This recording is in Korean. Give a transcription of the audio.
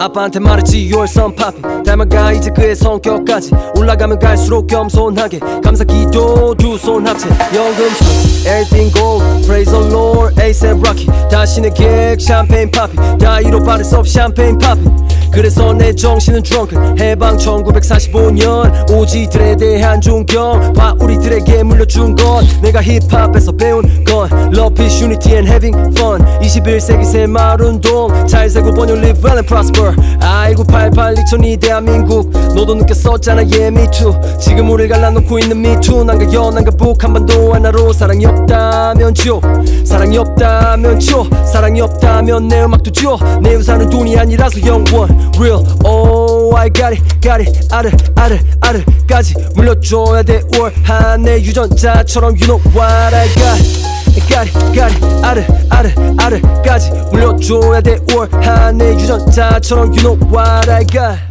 아빠한테 말했지 you're some poppin 닮아가 이제 그의 성격까지. 올라가면 갈수록 겸손하게. 감사 기도 두 손 합체. 연금술 everything gold praise the lord ASAP Rocky. 다시는 객 샴페인 파피. 다 이로 바를 수없 샴페인 파피. 그래서 내 정신은 drunken. 해방 1945년 오지들에 대한 존경. 봐 우리들에게 물려준 건 내가 힙합에서 배운 건. Love, peace, unity and having fun. 21세기 새마을 운동. 잘 살고 번영 live well and prosper. 아이고 88 2002 대한민국. 너도 느꼈었잖아 yeah me too. 지금 우릴 갈라놓고 있는 me too. 난가 여 난가 북 한반도 하나로 사랑이 없다면 지옥 사랑이 없다면 지옥 사랑이 없다면 내 음악도 지옥 내 우산은 돈이 아니라서 영원. Real. Oh I got it got it. 아르 아르 아르까지 물려줘야 돼월한 내 유전자처럼 you know what I got. got it, 아르, 아르, 아르까지 물려줘야 돼. 올한내 유전자처럼 you know what I got